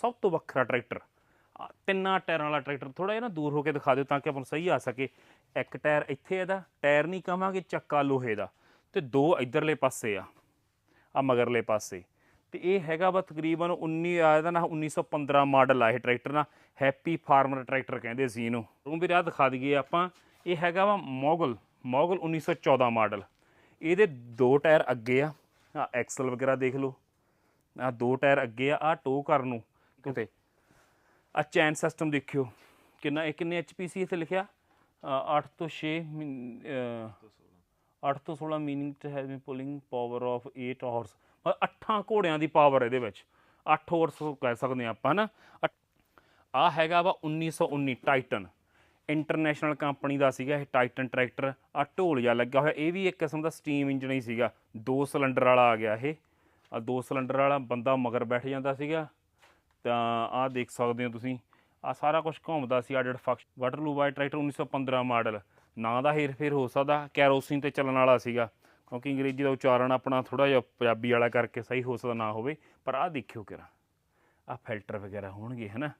ਸਭ ਤੋਂ ਵੱਖਰਾ ਟਰੈਕਟਰ। ਆਹ ਤਿੰਨਾਂ ਟਾਇਰਾਂ ਵਾਲਾ ਟਰੈਕਟਰ ਥੋੜਾ ਜਿਹਾ ਨਾ ਦੂਰ ਹੋ ਕੇ ਦਿਖਾ ਦਿਓ ਤਾਂ ਕਿ ਆਪਾਂ ਨੂੰ ਸਹੀ ਆ ਸਕੇ। ਇੱਕ ਟਾਇਰ ਇੱਥੇ ਇਹਦਾ, ਟਾਇਰ ਨਹੀਂ ਕਹਾਂਗੇ ਚੱਕਾ ਲੋਹੇ ਦਾ। ਤੇ ਦੋ ਇਧਰਲੇ ਪਾਸੇ ਆ ਆ ਮਗਰਲੇ ਪਾਸੇ। ਤੇ ਇਹ ਹੈਗਾ ਵਾ ਤਕਰੀਬਨ 19 ਆ ਇਹਦਾ ਨਾ 1915 ਮਾਡਲ ਆ ਇਹ ਟਰੈਕਟਰ ਨਾ ਹੈਪੀ ਫਾਰਮਰ ਟਰੈਕਟਰ ਕਹਿੰਦੇ ਸੀ ਇਹਨੂੰ। ਉਹ ਵੀ ਰਾਹ ਦਿਖਾ ਦਈਏ ਆਪਾਂ, ਇਹ ਹੈਗਾ ਵਾ ਮੋਗਲ ਮੋਗਲ 1914 ਮਾਡਲ। ਇਹਦੇ ਦੋ ਟਾਇਰ ਅੱਗੇ ਆ ਆ ਐਕਸਲ ਵਗੈਰਾ ਦੇਖ ਲਓ। ਆ ਦੋ ਟਾਇਰ ਅੱਗੇ ਆ ਆ ਟੋ ਕਰਨ ਨੂੰ। ਕਿਤੇ ਆ ਚੈਨ ਸਿਸਟਮ ਦੇਖਿਓ। ਕਿੰਨਾ ਇਹ ਕਿੰਨੇ ਐਚਪੀ ਸੀ ਇੱਥੇ ਲਿਖਿਆ? 8 ਤੋਂ 6 8 ਤੋਂ 16 meaning to have pulling power of 8 horse ਅੱਠਾਂ ਘੋੜਿਆਂ ਦੀ ਪਾਵਰ ਇਹਦੇ ਵਿੱਚ। 8 ਹਾਰਸ ਕਹਿ ਸਕਦੇ ਹਾਂ ਆਪਾਂ ਨਾ ਆ ਹੈਗਾ ਵਾ 1919 ਟਾਈਟਨ ਇੰਟਰਨੈਸ਼ਨਲ ਕੰਪਨੀ ਦਾ ਸੀਗਾ ਇਹ ਟਾਈਟਨ ਟਰੈਕਟਰ ਆ ਢੋਲ ਜਿਹਾ ਲੱਗਾ ਹੋਇਆ। ਇਹ ਵੀ ਇੱਕ ਕਿਸਮ ਦਾ ਸਟੀਮ ਇੰਜਨ ਹੀ ਸੀਗਾ। ਦੋ ਸਿਲੰਡਰ ਵਾਲਾ ਆ ਗਿਆ ਇਹ। ਆ ਦੋ ਸਿਲੰਡਰ ਵਾਲਾ ਬੰਦਾ ਮਗਰ ਬੈਠ ਜਾਂਦਾ ਸੀਗਾ। ਤਾਂ ਆਹ ਦੇਖ ਸਕਦੇ ਹੋ ਤੁਸੀਂ। ਆ ਸਾਰਾ ਕੁਝ ਘੁੰਮਦਾ ਸੀ ਆ ਜਿਹੜਾ ਫਕਸ਼ ਵਾਟਰਲੂ ਵਾਈਟ ਟਰੈਕਟਰ 1915 ਮਾਡਲ। ਨਾਂ ਦਾ ਹੇਰ ਫੇਰ ਹੋ ਸਕਦਾ, ਕੈਰੋਸਿਨ ਤੇ ਚੱਲਣ ਵਾਲਾ ਸੀਗਾ। ਕਿਉਂਕਿ ਅੰਗਰੇਜ਼ੀ ਦਾ ਉਚਾਰਨ ਆਪਣਾ ਥੋੜਾ ਜਿਹਾ ਪੰਜਾਬੀ ਵਾਲਾ ਕਰਕੇ ਸਹੀ ਹੋ ਸਕਦਾ ਨਾ ਹੋਵੇ, ਪਰ ਆਹ ਦੇਖਿਓ ਕਿਰਾ। ਆ ਫਿਲਟਰ ਵਗੈਰਾ ਹੋਣਗੇ, ਹਨਾ।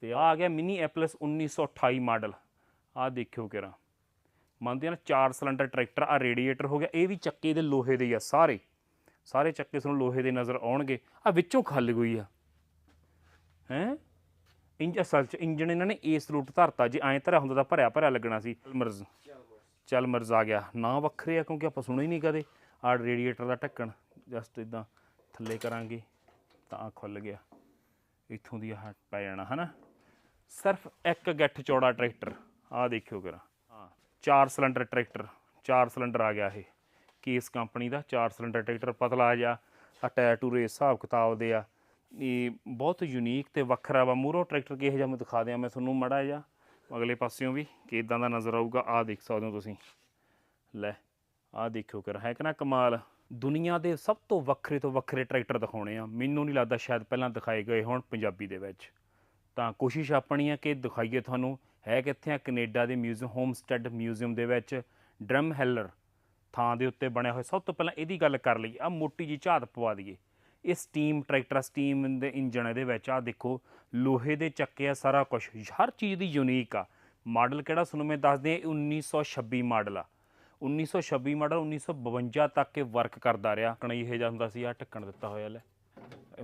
ਤੇ ਆ ਆ ਗਿਆ ਮਿਨੀ ਐਪਲਸ 1928 ਮਾਡਲ। ਆ ਦੇਖਿਓ ਕਿਰਾ। ਮੰਨਦੇ ਆ ਨਾ ਚਾਰ ਸਿਲੰਡਰ ਟਰੈਕਟਰ ਆ ਰੇਡੀਏਟਰ ਹੋ ਗਿਆ, ਇਹ ਵੀ ਚੱਕੇ ਦੇ ਲੋਹੇ ਦੇ ਆ ਸਾਰੇ। ਸਾਰੇ ਚੱਕੇ ਤੁਹਾਨੂੰ ਲੋਹੇ ਦੇ ਨਜ਼ਰ ਆਉਣਗੇ। ਆ ਵਿੱਚੋਂ ਖੱਲ ਗਈ ਆ। ਹੈ? ਇੰਜ ਅਸਲ ਚ ਇੰਜਣ ਇਹਨਾਂ ਨੇ ਇਸ ਰੂਟ ਧਰਤਾ, ਜੇ ਐਂ ਧਰਿਆ ਹੁੰਦਾ ਤਾਂ ਭਰਿਆ ਭਰਿਆ ਲੱਗਣਾ ਸੀ। ਮਰਜ਼, ਚੱਲ ਮਰਜ਼ ਆ ਗਿਆ। ਨਾ ਵੱਖਰੇ ਆ, ਕਿਉਂਕਿ ਆਪਾਂ ਸੁਣੇ ਹੀ ਨਹੀਂ ਕਦੇ। ਆ ਰੇਡੀਏਟਰ ਦਾ ਢੱਕਣ ਜਸਟ ਇਦਾਂ ਥੱਲੇ ਕਰਾਂਗੇ, ਤਾਂ ਆ ਖੁੱਲ ਗਿਆ। ਇੱਥੋਂ ਦੀ ਆਹ ਪੈ ਜਾਣਾ, ਹਨਾ? ਸਿਰਫ ਇੱਕ ਗੱਠ ਚੌੜਾ ਟਰੈਕਟਰ ਆ ਦੇਖਿਓ ਕਰਾ ਹਾਂ, ਚਾਰ ਸਿਲੰਡਰ ਟਰੈਕਟਰ, ਚਾਰ ਸਿਲੰਡਰ ਆ ਗਿਆ ਇਹ। ਕੇਸ ਕੰਪਨੀ ਦਾ? ਚਾਰ ਸਿਲੰਡਰ ਟਰੈਕਟਰ ਪਤਲਾ ਜਿਹਾ ਆ ਟਾਇਰ ਟੂਰੇ ਹਿਸਾਬ ਕਿਤਾਬ ਦੇ ਆ। ਇਹ ਬਹੁਤ ਯੂਨੀਕ ਤੇ ਵੱਖਰਾ ਵਾ। ਮੂਰੋ ਟਰੈਕਟਰ ਕਿਹੋ ਜਿਹਾ ਮੈਂ ਦਿਖਾ ਦਿਆਂ, ਮੈਂ ਤੁਹਾਨੂੰ ਮੜਾ ਜਿਹਾ ਅਗਲੇ ਪਾਸਿਓਂ ਵੀ ਕਿ ਇਦਾਂ ਦਾ ਨਜ਼ਰ ਆਊਗਾ। ਆ ਦੇਖ ਸਕਦੇ ਹੋ ਤੁਸੀਂ। ਲੈ ਆ ਦੇਖਿਓ ਕਰ ਹੈ ਕਿ ਨਾ ਕਮਾਲ। ਦੁਨੀਆ ਦੇ ਸਭ ਤੋਂ ਵੱਖਰੇ ਤੋਂ ਵੱਖਰੇ ਟਰੈਕਟਰ ਦਿਖਾਉਣੇ ਆ। ਮੈਨੂੰ ਨਹੀਂ ਲੱਗਦਾ ਸ਼ਾਇਦ ਪਹਿਲਾਂ ਦਿਖਾਏ ਗਏ ਹੋਣ ਪੰਜਾਬੀ ਦੇ ਵਿੱਚ। ਤਾਂ ਕੋਸ਼ਿਸ਼ ਆਪਣੀ ਆ ਕਿ ਦਿਖਾਈਏ ਤੁਹਾਨੂੰ। ਹੈ ਕਿੱਥੇ ਆ ਕੈਨੇਡਾ ਦੇ ਮਿਊਜ਼ੀਅਮ ਹੋਮਸਟੈਡ ਮਿਊਜ਼ੀਅਮ ਦੇ ਵਿੱਚ ਡਰਮ ਹੈਲਰ ਥਾਂ ਦੇ ਉੱਤੇ ਬਣਿਆ ਹੋਇਆ। ਸਭ ਤੋਂ ਪਹਿਲਾਂ ਇਹਦੀ ਗੱਲ ਕਰ ਲਈ ਆ ਮੋਟੀ ਜੀ ਝਾਤ ਪਵਾ ਦਈਏ। ਇਹ ਸਟੀਮ ਟਰੈਕਟਰ ਸਟੀਮ ਦੇ ਇੰਜਣ ਇਹਦੇ ਵਿੱਚ ਆ ਦੇਖੋ, ਲੋਹੇ ਦੇ ਚੱਕੇ ਆ ਸਾਰਾ ਕੁਝ ਹਰ ਚੀਜ਼ ਦੀ ਯੂਨੀਕ ਆ। ਮਾਡਲ ਕਿਹੜਾ ਤੁਹਾਨੂੰ ਮੈਂ ਦੱਸਦੇ ਆ। 1926 ਮਾਡਲ ਆ 1926 ਮਾਡਲ 1952 ਤੱਕ ਇਹ ਵਰਕ ਕਰਦਾ ਰਿਹਾ। ਕਣੀ ਇਹ ਜਿਹਾ ਹੁੰਦਾ ਸੀ ਆ ਢੱਕਣ ਦਿੱਤਾ ਹੋਇਆ, ਲੈ।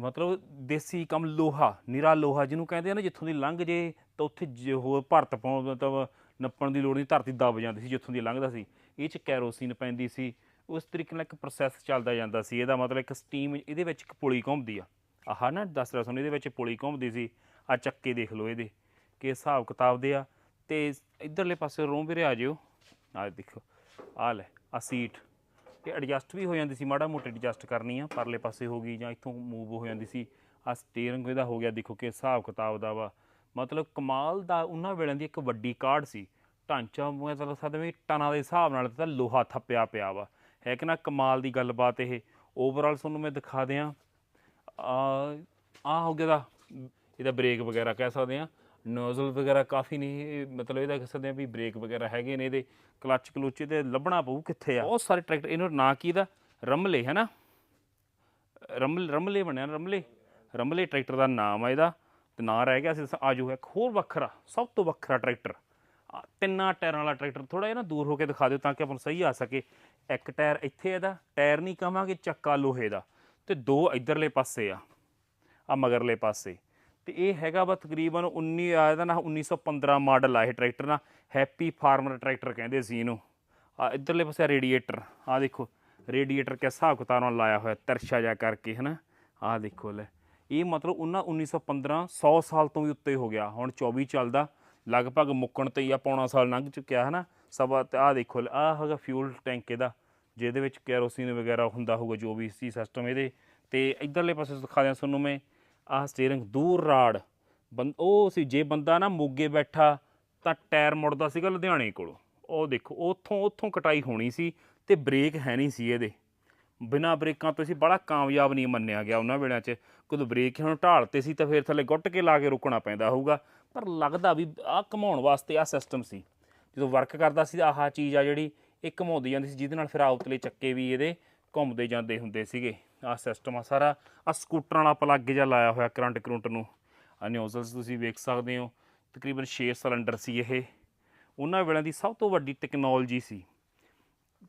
ਮਤਲਬ ਦੇਸੀ ਕੰਮ ਲੋਹਾ, ਨਿਰਾ ਲੋਹਾ ਜਿਹਨੂੰ ਕਹਿੰਦੇ ਆ ਨਾ, ਜਿੱਥੋਂ ਦੀ ਲੰਘ ਜੇ, ਤਾਂ ਉੱਥੇ ਜੇ ਹੋਰ ਭਰਤ ਪਾਉਣ ਮਤਲਬ ਨੱਪਣ ਦੀ ਲੋੜ ਨਹੀਂ, ਧਰਤੀ ਦਬ ਜਾਂਦੀ ਸੀ, ਜਿੱਥੋਂ ਦੀ ਲੰਘਦਾ ਸੀ। ਇਹ ਚ ਕੈਰੋਸੀਨ ਪੈਂਦੀ ਸੀ ਉਸ ਤਰੀਕੇ ਨਾਲ ਇੱਕ ਪ੍ਰੋਸੈਸ ਚੱਲਦਾ ਜਾਂਦਾ ਸੀ। ਇਹਦਾ ਮਤਲਬ ਇੱਕ ਸਟੀਮ ਇਹਦੇ ਵਿੱਚ ਇੱਕ ਪੁਲੀ ਘੁੰਮਦੀ ਆ। ਆਹ ਨਾ ਦੱਸ ਰਿਹਾ ਤੁਹਾਨੂੰ, ਇਹਦੇ ਵਿੱਚ ਪੁਲੀ ਘੁੰਮਦੀ ਸੀ। ਆ ਚੱਕੇ ਦੇਖ ਲਓ ਇਹਦੇ, ਕਿ ਹਿਸਾਬ ਕਿਤਾਬ ਦੇ ਆ। ਤੇ ਇਧਰਲੇ ਪਾਸੇ ਰੋਂ ਵੀਰੇ ਆ ਜਿਓ। ਆ ਦੇਖੋ ਆ ਲੈ ਆ ਸੀਟ ਇਹ ਐਡਜਸਟ ਵੀ ਹੋ ਜਾਂਦੀ ਸੀ, ਮਾੜਾ ਮੋਟਾ ਐਡਜਸਟ ਕਰਨੀ ਆ। ਪਰਲੇ ਪਾਸੇ ਹੋ ਗਈ ਜਾਂ ਇੱਥੋਂ ਮੂਵ ਹੋ ਜਾਂਦੀ ਸੀ। ਆ ਸਟੀਅਰਿੰਗ ਇਹਦਾ ਹੋ ਗਿਆ, ਦੇਖੋ ਕਿ ਹਿਸਾਬ ਕਿਤਾਬ ਦਾ ਵਾ। ਮਤਲਬ ਕਮਾਲ ਦਾ ਉਹਨਾਂ ਵੇਲੇ ਦੀ ਇੱਕ ਵੱਡੀ ਕਾਢ ਸੀ। ਢਾਂਚਾ ਮੈਂ ਤਾਂ ਸਕਦਾ ਵੀ ਟਨਾਂ ਦੇ ਹਿਸਾਬ ਨਾਲ ਤਾਂ ਲੋਹਾ ਥੱਪਿਆ ਪਿਆ ਵਾ। ਹੈ ਕਿ ਨਾ ਕਮਾਲ ਦੀ ਗੱਲਬਾਤ ਇਹ। ਓਵਰਆਲ ਤੁਹਾਨੂੰ ਮੈਂ ਦਿਖਾ ਦਿਆਂ। ਆ ਆ ਹੋ ਗਿਆ ਦਾ। ਇਹਦਾ ਬ੍ਰੇਕ ਵਗੈਰਾ ਕਹਿ ਸਕਦੇ ਆ ਨੋਜ਼ਲ ਵਗੈਰਾ ਕਾਫੀ ਨਹੀਂ ਇਹ ਮਤਲਬ ਇਹਦਾ ਕਹਿ ਸਕਦੇ ਆ ਵੀ ਬ੍ਰੇਕ ਵਗੈਰਾ ਹੈਗੇ ਨੇ ਇਹਦੇ। ਕਲਚ ਕਲੂਚ ਤੇ ਲੱਭਣਾ ਪਊ ਕਿੱਥੇ ਆ? ਬਹੁਤ ਸਾਰੇ ਟਰੈਕਟਰ ਇਹਨਾਂ ਦਾ ਨਾਂ ਕੀ ਦਾ? ਰਮਲੇ ਹੈ ਨਾ? ਰਮਲ ਰਮਲੇ ਬਣਿਆ ਨਾ, ਰਮਲੇ। ਰਮਲੇ ਟਰੈਕਟਰ ਦਾ ਨਾਮ ਆ ਇਹਦਾ। ਤੇ ਨਾਂ ਰਹਿ ਗਿਆ ਸੀ। ਆਜੋ ਇੱਕ ਹੋਰ ਵੱਖਰਾ ਸਭ ਤੋਂ ਵੱਖਰਾ ਟਰੈਕਟਰ ਤਿੰਨਾਂ ਟਾਇਰਾਂ ਵਾਲਾ ਟਰੈਕਟਰ ਥੋੜਾ ਜਿਹਾ ਨਾ ਦੂਰ ਹੋ ਕੇ ਦਿਖਾ ਦਿਓ ਤਾਂ ਕਿ ਆਪਾਂ ਨੂੰ ਸਹੀ ਆ ਸਕੇ। ਇੱਕ ਟਾਇਰ ਇੱਥੇ ਇਹਦਾ, ਟਾਇਰ ਨਹੀਂ ਕਵਾਂਗੇ ਚੱਕਾ ਲੋਹੇ ਦਾ। ਤੇ ਦੋ ਇਧਰਲੇ ਪਾਸੇ ਆ ਆ ਮਗਰਲੇ ਪਾਸੇ। ਤੇ ਇਹ ਹੈਗਾ ਵਾ ਤਕਰੀਬਨ 19 ਆ ਇਹਦਾ ਨਾ 1915 ਮਾਡਲ ਆ ਇਹ ਟਰੈਕਟਰ ਨਾ, ਹੈਪੀ ਫਾਰਮਰ ਟਰੈਕਟਰ ਕਹਿੰਦੇ ਸੀ ਇਹਨੂੰ। ਆ ਇਧਰਲੇ ਪਾਸੇ ਰੇਡੀਏਟਰ, ਆ ਦੇਖੋ, ਰੇਡੀਏਟਰ ਕਿਸ ਹਿਸਾਬ ਕਿਤਾਬ ਨਾਲ ਲਾਇਆ ਹੋਇਆ, ਤਰਸ਼ਾ ਜਾ ਕਰਕੇ, ਹਨਾ? ਆ ਦੇਖੋ ਲੈ, ਇਹ ਮਤਲਬ ਉਹਨਾਂ 1915 100 ਸਾਲ ਤੋਂ ਵੀ ਉੱਤੇ ਹੋ ਗਿਆ, ਹੁਣ 24 ਚੱਲਦਾ। ਲਗਭਗ ਮੁੱਕਣ ਤੇ ਹੀ ਆ, ਪੌਣਾ ਸਾਲ ਲੰਘ ਚੁੱਕਿਆ ਹਨਾ। ਸਵਾ ਤੇ ਆ ਦੇਖੋ ਆ ਹੈਗਾ ਫਿਊਲ ਟੈਂਕ ਇਹਦਾ, ਜਿਹਦੇ ਵਿੱਚ ਕੈਰੋਸਿਨ ਵਗੈਰਾ ਹੁੰਦਾ ਹੋਊਗਾ, ਜੋ ਵੀ ਸੀ ਸਿਸਟਮ ਇਹਦੇ। ਤੇ ਇਧਰਲੇ ਪਾਸੇ ਦਿਖਾ ਦਿਆਂ ਤੁਹਾਨੂੰ ਮੈਂ, ਆਹ ਸਟੀਅਰਿੰਗ ਦੂਰ ਰਾੜ। ਬੰ ਉਹ ਸੀ, ਜੇ ਬੰਦਾ ਨਾ ਮੋਗੇ ਬੈਠਾ, ਤਾਂ ਟਾਇਰ ਮੁੜਦਾ ਸੀਗਾ ਲੁਧਿਆਣੇ ਕੋਲੋਂ। ਉਹ ਦੇਖੋ, ਉੱਥੋਂ ਉੱਥੋਂ ਕਟਾਈ ਹੋਣੀ ਸੀ ਤੇ ਬ੍ਰੇਕ ਹੈ ਨਹੀਂ ਸੀ ਇਹਦੇ। ਬਿਨਾ ਬ੍ਰੇਕਾਂ ਤੋਂ ਅਸੀਂ ਬੜਾ ਕਾਮਯਾਬ ਨਹੀਂ ਮੰਨਿਆ ਗਿਆ ਉਹਨਾਂ ਵੇਲਿਆਂ 'ਚ। ਕਦੋਂ ਬ੍ਰੇਕ ਹੁਣ ਢਾਲਤੇ ਸੀ ਤਾਂ ਫਿਰ ਥੱਲੇ ਗੁੱਟ ਕੇ ਲਾ ਕੇ ਰੁਕਣਾ ਪੈਂਦਾ ਹੋਊਗਾ। ਪਰ ਲੱਗਦਾ ਵੀ ਆਹ ਘਮਾਉਣ ਵਾਸਤੇ ਆਹ ਸਿਸਟਮ ਸੀ। ਜਦੋਂ ਵਰਕ ਕਰਦਾ ਸੀ, ਆਹ ਚੀਜ਼ ਆ ਜਿਹੜੀ, ਇਹ ਘਮਾਉਂਦੀ ਜਾਂਦੀ ਸੀ, ਜਿਹਦੇ ਨਾਲ ਫਿਰ ਆਉਤਲੇ ਚੱਕੇ ਵੀ ਇਹਦੇ ਘੁੰਮਦੇ ਜਾਂਦੇ ਹੁੰਦੇ ਸੀਗੇ। ਆਹ ਸਿਸਟਮ ਆ ਸਾਰਾ ਆ ਸਕੂਟਰ ਵਾਲਾ ਪਲੱਗ ਜਿਹਾ ਲਾਇਆ ਹੋਇਆ ਕਰੰਟ ਕਰੰਟ ਨੂੰ। ਆ ਨਿਊਜ਼ਲਸ ਤੁਸੀਂ ਵੇਖ ਸਕਦੇ ਹੋ, ਤਕਰੀਬਨ 6 ਸਿਲੰਡਰ ਸੀ ਇਹ। ਉਹਨਾਂ ਵੇਲੇ ਦੀ ਸਭ ਤੋਂ ਵੱਡੀ ਟੈਕਨੋਲੋਜੀ ਸੀ।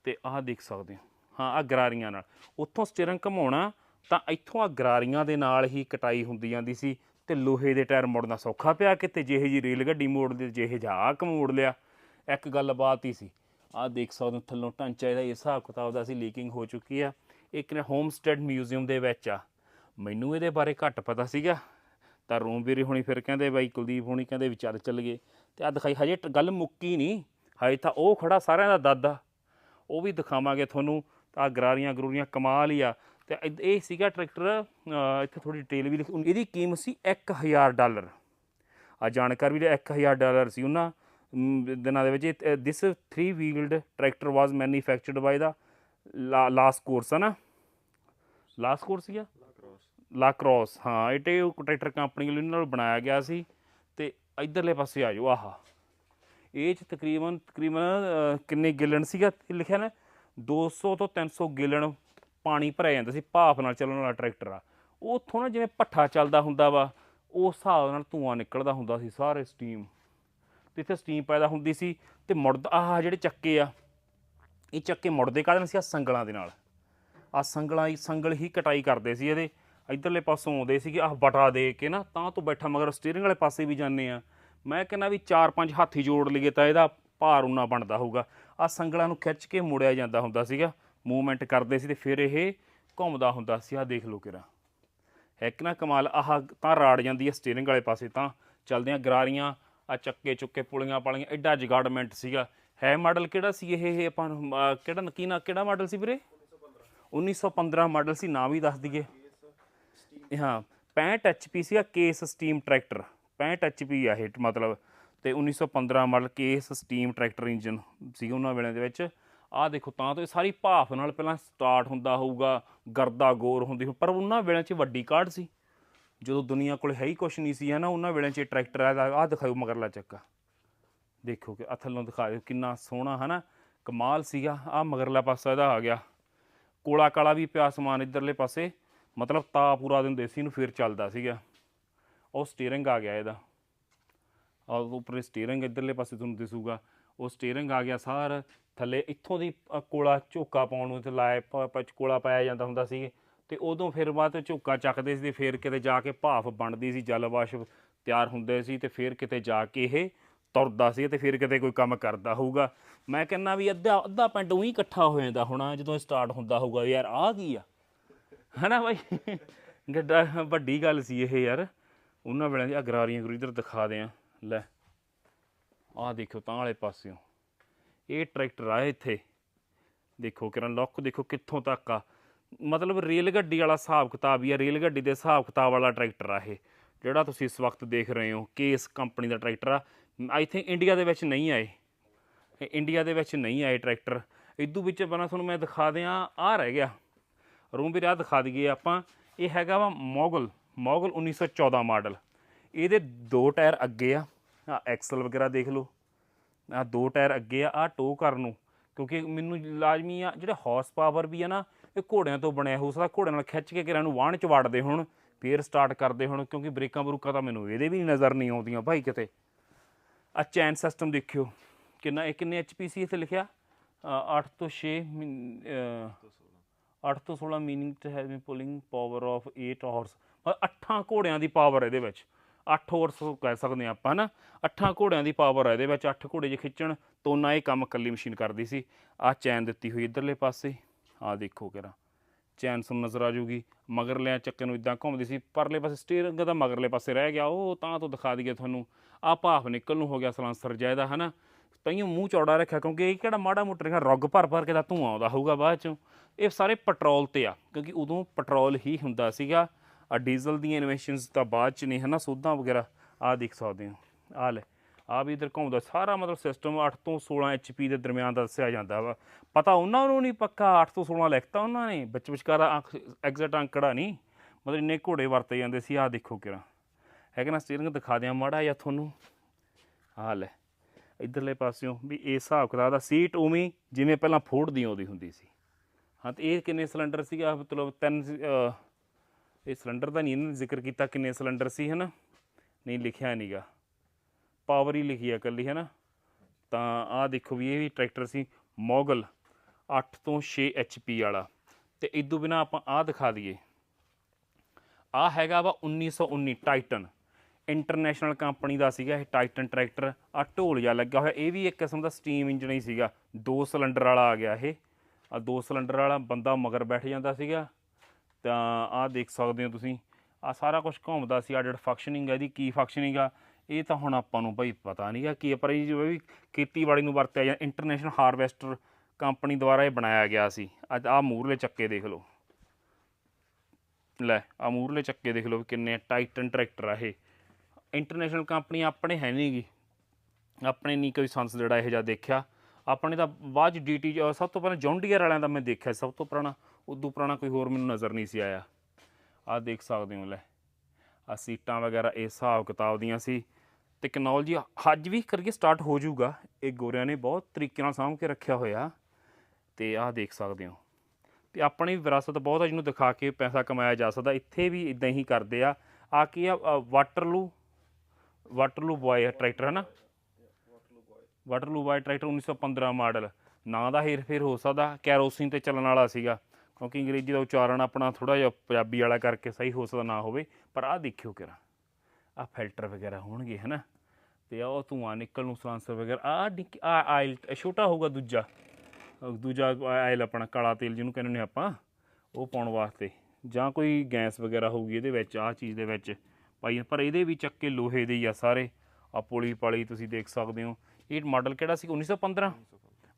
ਤੇ ਆਹ ਦੇਖ ਸਕਦੇ ਹੋ, ਹਾਂ ਆ ਗਰਾਰੀਆਂ ਨਾਲ। ਉੱਥੋਂ ਸਟੀਅਰਿੰਗ ਘਮਾਉਣਾ ਤਾਂ ਇੱਥੋਂ ਆ ਗਰਾਰੀਆਂ ਦੇ ਨਾਲ ਹੀ ਕਟਾਈ ਹੁੰਦੀ ਜਾਂਦੀ ਸੀ। ਤੇ ਲੋਹੇ ਦੇ ਟਾਇਰ ਮੋੜਨਾ ਸੌਖਾ ਪਿਆ ਕਿਤੇ, ਜਿਹੇ ਜੀ ਰੇਲ ਗੱਡੀ ਮੋੜ ਮੋੜਦੇ ਜਿਹੇ ਜਹਾਕ ਮੋੜ ਲਿਆ। ਇੱਕ ਗੱਲ ਬਾਤ ਹੀ ਸੀ। ਆਹ ਦੇਖ ਸਕਦੇ ਹੋ, ਥੱਲੋਂ ਢਾਂਚਾ ਇਹਦਾ ਹਿਸਾਬ ਕਿਤਾਬ ਦਾ ਸੀ ਲੀਕਿੰਗ ਹੋ ਚੁੱਕੀ ਆ। ਇੱਕ ਨੇ ਹੋਮਸਟੈਡ ਮਿਊਜ਼ੀਅਮ ਦੇ ਵਿੱਚ ਆ। ਮੈਨੂੰ ਇਹਦੇ ਬਾਰੇ ਘੱਟ ਪਤਾ ਸੀਗਾ। ਤਾਂ ਰੂਮ ਵੀਰੇ ਹੁਣੀ ਫਿਰ ਕਹਿੰਦੇ, ਬਾਈ ਕੁਲਦੀਪ ਹੁਣੀ ਕਹਿੰਦੇ ਵੀ ਚੱਲ ਚੱਲ ਗਏ। ਤੇ ਆ ਦਿਖਾਈ, ਹਜੇ ਗੱਲ ਮੁੱਕੀ ਨਹੀਂ। ਹਜੇ ਤਾਂ ਉਹ ਖੜਾ ਸਾਰਿਆਂ ਦਾ ਦਾਦਾ। ਉਹ ਵੀ ਦਿਖਾਵਾਂਗੇ ਤੁਹਾਨੂੰ। ਤਾਂ ਗਰਾਰੀਆਂ ਗਰੂਰੀਆਂ ਕਮਾਲ ਹੀ ਆ। ਤੇ ਇਹ ਸੀਗਾ ਟਰੈਕਟਰ ਇੱਥੇ ਥੋੜੀ ਡਿਟੇਲ ਵੀ ਲਿਖੀ ਇਹਦੀ ਕੀਮਤ ਸੀ 1000 ਡਾਲਰ। ਆ ਜਾਣਕਾਰ ਵੀ 1000 ਡਾਲਰ ਸੀ ਉਹਨਾਂ ਦਿਨਾਂ ਦੇ ਵਿੱਚ। This 3 wheeled tractor was manufactured by the last course ਹੈ ਨਾ? ਲਾਸਟ ਕੋਰਸ ਸੀਗਾ? ਲਾ ਕ੍ਰੋਸ ਹਾਂ ਇਹ ਤੇ ਟਰੈਕਟਰ ਕੰਪਨੀ ਵੱਲੋਂ ਇਹਨਾਂ ਨੂੰ ਬਣਾਇਆ ਗਿਆ ਸੀ। ਤੇ ਇਧਰਲੇ ਪਾਸੇ ਆ ਜਾਓ ਆਹਾ। ਇਹ ਚ ਤਕਰੀਬਨ ਤਕਰੀਬਨ ਕਿੰਨੇ ਗਿਲਣ ਸੀਗਾ? ਲਿਖਿਆ ਨਾ 200 ਤੋਂ 300 ਗਿਲਣ ਪਾਣੀ ਭਰਿਆ ਜਾਂਦਾ ਸੀ, ਭਾਫ ਨਾਲ ਚੱਲਣ ਵਾਲਾ ਟਰੈਕਟਰ ਆ। ਉਹ ਉੱਥੋਂ ਨਾ ਜਿਵੇਂ ਪੱਠਾ ਚੱਲਦਾ ਹੁੰਦਾ ਵਾ ਉਸ ਹਿਸਾਬ ਨਾਲ ਧੂਆਂ ਨਿਕਲਦਾ ਹੁੰਦਾ ਸੀ ਸਾਰੇ ਸਟੀਮ ਤੇ ਇੱਥੇ ਸਟੀਮ ਪੈਦਾ ਹੁੰਦੀ ਸੀ ਤੇ ਮੁੜਦਾ ਆਹ ਜਿਹੜੇ ਚੱਕੇ ਆ, ਇਹ ਚੱਕੇ ਮੁੜਦੇ ਕਾਹਦੇ ਸੀ? ਆ ਸੰਗਲਾਂ ਦੇ ਨਾਲ। ਆ ਸੰਗਲਾਂ ਹੀ, ਸੰਗਲ ਹੀ ਕਟਾਈ ਕਰਦੇ ਸੀ ਇਹਦੇ। ਇਧਰਲੇ ਪਾਸੋਂ ਆਉਂਦੇ ਸੀਗੇ, ਆਹ ਬਟਾ ਦੇ ਕੇ ਨਾ, ਤਾਂ ਤੋਂ ਬੈਠਾ ਮਗਰ ਸਟੀਅਰਿੰਗ ਵਾਲੇ ਪਾਸੇ ਵੀ ਜਾਂਦੇ ਆ। ਮੈਂ ਕਹਿੰਦਾ ਵੀ 4-5 ਹਾਥੀ ਜੋੜ ਲਈਏ ਤਾਂ ਇਹਦਾ ਭਾਰ ਉਨਾ ਬਣਦਾ ਹੋਊਗਾ। ਆ ਸੰਗਲਾਂ ਨੂੰ ਖਿੱਚ ਕੇ ਮੁੜਿਆ ਜਾਂਦਾ ਹੁੰਦਾ ਸੀਗਾ। ਮੂਵਮੈਂਟ ਕਰਦੇ ਸੀ ਤੇ ਫਿਰ ਇਹ ਘੁੰਮਦਾ ਹੁੰਦਾ ਸੀ। ਆ ਦੇਖ ਲਓ ਕਿਰਾ ਹੈ ਕਿ ਨਾ ਕਮਾਲ ਆਹ ਤਾਂ ਰਾੜ ਜਾਂਦੀ ਹੈ ਸਟੀਅਰਿੰਗ ਵਾਲੇ ਪਾਸੇ ਤਾਂ। ਚਲਦਿਆਂ ਗਰਾਰੀਆਂ ਆ ਚੱਕੇ ਚੁੱਕੇ ਪੁਲੀਆਂ ਪਾਲੀਆਂ ਐਡਾ ਜਗਾੜਮੈਂਟ ਸੀਗਾ। ਹੈ ਮਾਡਲ ਕਿਹੜਾ ਸੀ ਇਹ? ਇਹ ਆਪਾਂ ਨੂੰ, ਅਹ, ਕਿਹੜਾ ਨਕੀਨਾ ਕਿਹੜਾ ਮਾਡਲ ਸੀ ਵੀਰੇ? 1915 ਮਾਡਲ ਸੀ ਨਾਮ ਵੀ ਦੱਸ ਦਈਏ। ਇਹ ਹਾਂ 65 ਐਚਪੀ ਸੀਗਾ ਕੇਸ ਸਟੀਮ ਟਰੈਕਟਰ 65 ਐਚਪੀ ਆ ਇਹ ਮਤਲਬ। ਤੇ 1915 model Case steam tractor engine ਸੀ ਉਹਨਾਂ ਵੇਲੇ ਦੇ ਵਿੱਚ। ਆਹ ਦੇਖੋ ਤਾਂ ਤੋਂ ਇਹ ਸਾਰੀ ਭਾਫ ਨਾਲ ਪਹਿਲਾਂ ਸਟਾਰਟ ਹੁੰਦਾ ਹੋਊਗਾ, ਗਰਦਾ ਗੋਰ ਹੁੰਦੀ ਹੋ- ਪਰ ਉਹਨਾਂ ਵੇਲੇ 'ਚ ਵੱਡੀ ਕਾਢ ਸੀ। ਜਦੋਂ ਦੁਨੀਆ ਕੋਲ ਹੈ ਹੀ ਕੁਛ ਨਹੀਂ ਸੀ ਹੈ ਨਾ ਉਹਨਾਂ ਵੇਲੇ 'ਚ ਇਹ ਟਰੈਕਟਰ ਆ, ਆਹ ਦਿਖਾਓ ਮਗਰਲਾ ਚੱਕਾ। ਦੇਖੋ ਕਿ ਆਹ ਥੱਲੋਂ ਦਿਖਾ ਦਿਓ ਕਿੰਨਾ ਸੋਹਣਾ ਹੈ ਨਾ ਕਮਾਲ ਸੀਗਾ। ਆਹ ਮਗਰਲਾ ਪਾਸਾ ਇਹਦਾ ਆ ਗਿਆ। ਕੋਲਾ ਕਾਲਾ ਵੀ ਪਿਆ ਸਮਾਨ ਇਧਰਲੇ ਪਾਸੇ, ਮਤਲਬ ਤਾ ਪੂਰਾ ਦਿੰਦੇ ਸੀ ਇਹਨੂੰ ਫਿਰ ਚੱਲਦਾ ਸੀਗਾ। ਉਹ ਸਟੀਅਰਿੰਗ ਆ ਗਿਆ ਇਹਦਾ। ਆ ਉੱਪਰ ਸਟੀਅਰਿੰਗ ਇਧਰਲੇ ਪਾਸੇ ਤੁਹਾਨੂੰ ਦਿਸੂਗਾ। ਉਹ ਸਟੀਅਰਿੰਗ ਆ ਗਿਆ ਸਾਰ ਥੱਲੇ ਇੱਥੋਂ ਦੀ ਕੋਲਾ ਝੋਕਾ ਪਾਉਣ ਨੂੰ ਤੇ ਲਾਏ ਕੋਲਾ ਪਾਇਆ ਜਾਂਦਾ ਹੁੰਦਾ ਸੀ। ਤੇ ਉਦੋਂ ਫਿਰ ਬਾਅਦ ਚ ਝੋਕਾ ਚੱਕਦੇ ਸੀ ਤੇ ਫਿਰ ਕਿਤੇ ਜਾ ਕੇ ਭਾਫ ਬਣਦੀ ਸੀ, ਜਲ ਵਾਸ਼ਪ ਤਿਆਰ ਹੁੰਦੇ ਸੀ ਤੇ ਫਿਰ ਕਿਤੇ ਜਾ ਕੇ ਇਹ ਤੁਰਦਾ ਸੀ ਤੇ ਫਿਰ ਕਿਤੇ ਕੋਈ ਕੰਮ ਕਰਦਾ ਹੋਊਗਾ। ਮੈਂ ਕਹਿੰਦਾ ਵੀ ਅੱਧਾ ਅੱਧਾ ਪਿੰਡ ਉਹੀ ਇਕੱਠਾ ਹੋ ਜਾਂਦਾ ਹੋਣਾ, ਜਦੋਂ ਸਟਾਰਟ ਹੁੰਦਾ ਹੋਊਗਾ ਵੀ ਯਾਰ ਆਹ ਕੀ ਆ? ਹਨਾ ਬਾਈ? ਗੱਡਾ, ਵੱਡੀ ਗੱਲ ਸੀ ਇਹ ਯਾਰ। ਉਹਨਾਂ ਵੇਲੇ ਦੀ ਅਗਰਾਰੀਆਂ ਗੁਰੂ ਇਧਰ ਦਿਖਾ ਦਿਆਂ। ਲੈ, ਆਹ ਦੇਖੋ ਤਾਂ ਵਾਲੇ ਪਾਸਿਓਂ। ਇਹ ਟਰੈਕਟਰ ਆ ਇੱਥੇ। ਦੇਖੋ ਕਿਰਨ, ਲੁੱਕ ਦੇਖੋ ਕਿੱਥੋਂ ਤੱਕ ਆ। ਮਤਲਬ ਰੇਲ ਗੱਡੀ ਵਾਲਾ ਹਿਸਾਬ ਕਿਤਾਬ ਹੀ ਆ, ਰੇਲ ਗੱਡੀ ਦੇ ਹਿਸਾਬ ਕਿਤਾਬ ਵਾਲਾ ਟਰੈਕਟਰ ਆ ਇਹ। ਜਿਹੜਾ ਤੁਸੀਂ ਇਸ ਵਕਤ ਦੇਖ ਰਹੇ ਹੋ ਕੇਸ ਕੰਪਨੀ ਦਾ ਟਰੈਕਟਰ ਆ। ਆਈ ਥਿੰਕ ਇੰਡੀਆ ਦੇ ਵਿੱਚ ਨਹੀਂ ਆਏ। ਇੰਡੀਆ ਦੇ ਵਿੱਚ ਨਹੀਂ ਆਏ ਟਰੈਕਟਰ। ਇਦੋਂ ਵਿੱਚ ਬਣਾ ਤੁਹਾਨੂੰ ਮੈਂ ਦਿਖਾ ਦਿਆਂ ਆ ਰਹਿ ਗਿਆ। ਰੂਮ ਵੀ ਰਾਹ ਦਿਖਾ ਦਈਏ ਆਪਾਂ। ਇਹ ਹੈਗਾ ਵਾ ਮੋਗਲ ਮੋਗਲ 1914 ਮਾਡਲ। ਇਹਦੇ ਦੋ ਟਾਇਰ ਅੱਗੇ ਆ। ਐਕਸਲ ਵਗੈਰਾ ਦੇਖ ਲਓ। ਆ ਦੋ ਟਾਇਰ ਅੱਗੇ ਆ ਆ ਟੋ ਕਰਨ ਨੂੰ। ਕਿਉਂਕਿ ਮੈਨੂੰ ਲਾਜ਼ਮੀ ਆ, ਜਿਹੜੇ ਹਾਰਸ ਪਾਵਰ ਵੀ ਆ ਨਾ, ਇਹ ਘੋੜਿਆਂ ਤੋਂ ਬਣਿਆ ਹੋ ਸਕਦਾ ਘੋੜਿਆਂ ਨਾਲ ਖਿੱਚ ਕੇ ਕਿਰਾਂ ਨੂੰ ਵਾਹਣ ਚ ਵੜਦੇ ਹੁਣ, ਫੇਰ ਸਟਾਰਟ ਕਰਦੇ ਹੁਣ, ਕਿਉਂਕਿ ਬ੍ਰੇਕਾਂ ਬਰੂਕਾਂ ਤਾਂ ਮੈਨੂੰ ਇਹਦੇ ਵੀ ਨਜ਼ਰ ਨਹੀਂ ਆਉਂਦੀਆਂ ਭਾਈ ਕਿਤੇ। ਆ ਚੈਨ ਸਿਸਟਮ ਦੇਖਿਓ, ਕਿੰਨਾ, ਇਹ ਕਿੰਨੇ ਐਚਪੀ ਸੀ ਇੱਥੇ ਲਿਖਿਆ? 8 ਤੋਂ 6 8 ਤੋਂ 16 meaning to have pulling power of 8 horse ਮਤਲਬ 8 ਘੋੜਿਆਂ ਦੀ ਪਾਵਰ ਇਹਦੇ ਵਿੱਚ। 8 ਔਰਸ ਕਹਿ ਸਕਦੇ ਹਾਂ ਆਪਾਂ ਨਾ। ਅੱਠਾਂ ਘੋੜਿਆਂ ਦੀ ਪਾਵਰ ਆ ਇਹਦੇ ਵਿੱਚ। 8 ਘੋੜੇ ਜੇ ਖਿੱਚਣ, ਤੋਂ ਨਾ ਇਹ ਕੰਮ ਇਕੱਲੀ ਮਸ਼ੀਨ ਕਰਦੀ ਸੀ। ਆ ਚੈਨ ਦਿੱਤੀ ਹੋਈ ਇਧਰਲੇ ਪਾਸੇ। ਆ ਦੇਖੋ ਕਿਰਾ ਚੈਨ ਸੁਣ ਨਜ਼ਰ ਆ ਜੂਗੀ ਮਗਰਲੇ ਚੱਕੇ ਨੂੰ ਇਦਾਂ ਘੁੰਮਦੀ ਸੀ। ਪਰਲੇ ਪਾਸੇ ਸਟੀਅਰਿੰਗ ਦਾ ਮਗਰਲੇ ਪਾਸੇ ਰਹਿ ਗਿਆ। ਉਹ ਤਾਂ ਤੋਂ ਦਿਖਾ ਦਈਏ ਤੁਹਾਨੂੰ। ਆ ਭਾਫ ਨਿਕਲ ਨੂੰ ਹੋ ਗਿਆ ਸਲਾਂਸਰ ਜਾਇਦਾ ਹਨਾ। ਤਈਓ ਮੂੰਹ ਚੌੜਾ ਰੱਖਿਆ, ਕਿਉਂਕਿ ਇਹ ਕਿਹੜਾ ਮਾੜਾ ਮੋਟਾ ਰਿਹਾ ਰੁੱਗ ਭਰ ਭਰ ਕੇ ਦਾ ਧੂਆਂ ਆਉਂਦਾ ਹੋਊਗਾ ਬਾਅਦ ਚੋਂ। ਇਹ ਸਾਰੇ ਪੈਟਰੋਲ ਤੇ ਆ, ਕਿਉਂਕਿ ਉਦੋਂ ਪੈਟਰੋਲ ਹੀ ਹੁੰਦਾ ਸੀਗਾ। ਆ ਡੀਜ਼ਲ ਦੀਆਂ ਇਨਵੈਂਸ਼ਨਸ ਤਾਂ ਬਾਅਦ ਚ ਨਹੀਂ ਹਨਾ, ਸੋਧਾਂ ਵਗੈਰਾ ਆ ਦੇਖ ਸਕਦੇ ਹੋ। ਆ ਲੈ ਆ ਵੀ ਇਧਰ ਘੁੰਮਦਾ, ਸਾਰਾ ਮਤਲਬ ਸਿਸਟਮ 8 ਤੋਂ 16 ਐਚਪੀ ਦੇ ਦਰਮਿਆਨ ਦਾ ਦੱਸਿਆ ਜਾਂਦਾ ਵਾ। ਪਤਾ ਉਹਨਾਂ ਨੂੰ ਨਹੀਂ ਪੱਕਾ 8 ਤੋਂ 16 ਲਿਖਤਾ ਉਹਨਾਂ ਨੇ, ਵਿੱਚ ਵਿਚਕਾਰ ਐਗਜ਼ੈਕਟ ਅੰਕੜਾ ਨਹੀਂ ਮਤਲਬ ਇੰਨੇ ਘੋੜੇ ਵਰਤੇ ਜਾਂਦੇ ਸੀ ਆ ਦੇਖੋ ਕਿਰਾ ਹੈਗਾ ਨਾ ਸਟੀਅਰਿੰਗ ਦਿਖਾ ਦਿਆਂ, ਮਾੜਾ ਜਾਂ ਤੁਹਾਨੂੰ। ਆ ਲੈ, ਇਧਰਲੇ ਪਾਸਿਓਂ ਵੀ ਇਹ ਹਿਸਾਬ ਕਿਤਾਬ ਦਾ ਸੀਟ ਉਵੇਂ ਜਿਵੇਂ ਪਹਿਲਾਂ ਫੋਰਡ ਦੀ ਆਉਂਦੀ ਹੁੰਦੀ ਸੀ। ਹਾਂ, ਤੇ ਇਹ ਕਿੰਨੇ ਸਿਲੰਡਰ ਸੀਗਾ? ਮਤਲਬ ਤਿੰਨ ਇਹ ਸਿਲੰਡਰ ਦਾ ਨਹੀਂ ਇਹਨਾਂ ਨੇ ਜ਼ਿਕਰ ਕੀਤਾ ਕਿੰਨੇ ਸਿਲੰਡਰ ਸੀ, ਹਨਾ? ਨਹੀਂ ਲਿਖਿਆ ਨਹੀਂਗਾ ਪਾਵਰ ਹੀ ਲਿਖੀ ਆ ਇਕੱਲੀ ਹੈ ਨਾ ਤਾਂ ਆਹ ਦੇਖੋ ਵੀ ਇਹ ਵੀ ਟਰੈਕਟਰ ਸੀ ਮੋਗਲ 8 ਤੋਂ 6 HP ਵਾਲਾ। ਤੇ ਇਦੋਂ ਬਿਨਾ ਆਪਾਂ ਆਹ ਦਿਖਾ ਦਈਏ। ਆ ਹੈਗਾ ਵਾ 1919 ਟਾਈਟਨ। ਇੰਟਰਨੈਸ਼ਨਲ ਕੰਪਨੀ ਦਾ ਸੀਗਾ ਇਹ ਟਾਈਟਨ ਟਰੈਕਟਰ। ਆ ਢੋਲ ਜਿਹਾ ਲੱਗਾ ਹੋਇਆ। ਇਹ ਵੀ ਇੱਕ ਕਿਸਮ ਦਾ ਸਟੀਮ ਇੰਜਨ ਹੀ ਸੀਗਾ। ਦੋ ਸਿਲੰਡਰ ਵਾਲਾ ਆ ਗਿਆ ਇਹ। ਆ ਦੋ ਸਿਲੰਡਰ ਵਾਲਾ ਬੰਦਾ ਮਗਰ ਬੈਠ ਜਾਂਦਾ ਸੀਗਾ। ਤਾਂ ਆਹ ਦੇਖ ਸਕਦੇ ਹੋ ਤੁਸੀਂ। ਆ ਸਾਰਾ ਕੁਝ ਘੁੰਮਦਾ ਸੀ ਆ ਜਿਹੜਾ ਫੰਕਸ਼ਨਿੰਗ ਹੈ ਇਹਦੀ ਕੀ ਫੰਕਸ਼ਨਿੰਗ ਆ, ਇਹ ਤਾਂ ਹੁਣ ਆਪਾਂ ਨੂੰ ਭਾਈ ਪਤਾ ਨਹੀਂ ਨਹੀਂਗਾ ਕੀ ਪਰ ਇਹ ਜੋ ਵੀ ਖੇਤੀਬਾੜੀ ਨੂੰ ਵਰਤਿਆ ਜਾਂ ਇੰਟਰਨੈਸ਼ਨਲ ਹਾਰਵੈਸਟਰ ਕੰਪਨੀ ਦੁਆਰਾ ਇਹ ਬਣਾਇਆ ਗਿਆ ਸੀ। ਅੱਜ ਆ ਮੂਰਲੇ ਚੱਕੇ ਦੇਖ ਲਓ। ਲੈ ਆ ਮੂਰਲੇ ਚੱਕੇ ਦੇਖ ਲਓ ਵੀ ਕਿੰਨੇ ਟਾਈਟਨ ਟਰੈਕਟਰ ਆ ਇਹ। ਇੰਟਰਨੈਸ਼ਨਲ ਕੰਪਨੀ ਆਪਣੇ ਹੈ ਨਹੀਂਗੀ ਆਪਣੇ ਨਹੀਂ ਕੋਈ ਸੰਸ ਜਿਹੜਾ ਇਹ ਜਿਹਾ ਦੇਖਿਆ। ਆਪਣੇ ਤਾਂ ਬਾਅਦ ਚ ਡੀਟੀ ਸਭ ਤੋਂ ਪਹਿਲਾਂ ਜੌਂਡੀਅਰ ਵਾਲਿਆਂ ਦਾ ਮੈਂ ਦੇਖਿਆ, ਸਭ ਤੋਂ ਪੁਰਾਣਾ ਉਦੋਂ ਪੁਰਾਣਾ ਕੋਈ ਹੋਰ ਮੈਨੂੰ ਨਜ਼ਰ ਨਹੀਂ ਸੀ ਆਇਆ। ਆਹ ਦੇਖ ਸਕਦੇ ਹੋ ਲੈ। ਆ ਸੀਟਾਂ ਵਗੈਰਾ, ਇਹ ਹਿਸਾਬ ਕਿਤਾਬ ਦੀਆਂ ਸੀ। ਟੈਕਨੋਲੋਜੀ ਅੱਜ ਵੀ ਕਰਕੇ ਸਟਾਰਟ ਹੋ ਜਾਊਗਾ। ਇਹ ਗੋਰਿਆਂ ਨੇ ਬਹੁਤ ਤਰੀਕੇ ਨਾਲ ਸਾਂਭ ਕੇ ਰੱਖਿਆ ਹੋਇਆ। ਤੇ ਆਹ ਦੇਖ ਸਕਦੇ ਹੋ। ਤੇ ਆਪਣੀ ਵਿਰਾਸਤ ਬਹੁਤ ਆ, ਜਿਹਨੂੰ ਦਿਖਾ ਕੇ ਪੈਸਾ ਕਮਾਇਆ ਜਾ ਸਕਦਾ। ਇੱਥੇ ਵੀ ਇਦਾਂ ਹੀ ਕਰਦੇ ਆ। ਆ ਕੀ ਆ? ਵਾਟਰਲੂ ਵਾਟਰਲੂ ਬॉय ਟਰੈਕਟਰ ਹੈ ਨਾ ਵਾਟਰਲੂ ਬॉय ਟਰੈਕਟਰ 1915 ਮਾਡਲ। ਨਾਂ ਦਾ ਹੇਰ ਫੇਰ ਹੋ ਸਕਦਾ। ਕੈਰੋਸਿਨ ਤੇ ਚੱਲਣ ਵਾਲਾ ਸੀਗਾ। ਕਿਉਂਕਿ ਅੰਗਰੇਜ਼ੀ ਦਾ ਉਚਾਰਨ ਆਪਣਾ ਥੋੜਾ ਜਿਹਾ ਪੰਜਾਬੀ ਵਾਲਾ ਕਰਕੇ ਸਹੀ ਹੋ ਸਕਦਾ ਨਾ ਹੋਵੇ ਪਰ ਆਹ ਦੇਖਿਓ ਕਿਰਾ। ਆ ਫਿਲਟਰ ਵਗੈਰਾ ਹੋਣਗੇ ਹਨਾ? ਤੇ ਆਹ ਉਹ ਧੂਆਂ ਨਿਕਲ ਨੂੰ ਸਲਾਂਸਰ ਵਗੈਰਾ ਆ ਆ ਆਇਲ ਛੋਟਾ ਹੋਊਗਾ ਦੂਜਾ। ਦੂਜਾ ਆਇਲ ਆਪਣਾ ਕਾਲਾ ਤੇਲ ਜਿਹਨੂੰ ਕਹਿੰਦੇ ਨੇ ਆਪਾਂ ਉਹ ਪਾਉਣ ਵਾਸਤੇ। ਜਾਂ ਕੋਈ ਗੈਸ ਵਗੈਰਾ ਹੋਊਗੀ ਇਹਦੇ ਵਿੱਚ ਆਹ ਚੀਜ਼ ਦੇ ਵਿੱਚ। ਪਾਈ ਪਰ ਇਹਦੇ ਵੀ ਚੱਕੇ ਲੋਹੇ ਦੇ ਹੀ ਆ ਸਾਰੇ। ਆ ਪੁਲੀ ਪਾਲੀ ਤੁਸੀਂ ਦੇਖ ਸਕਦੇ ਹੋ। ਇਹ ਮਾਡਲ ਕਿਹੜਾ ਸੀ? 1915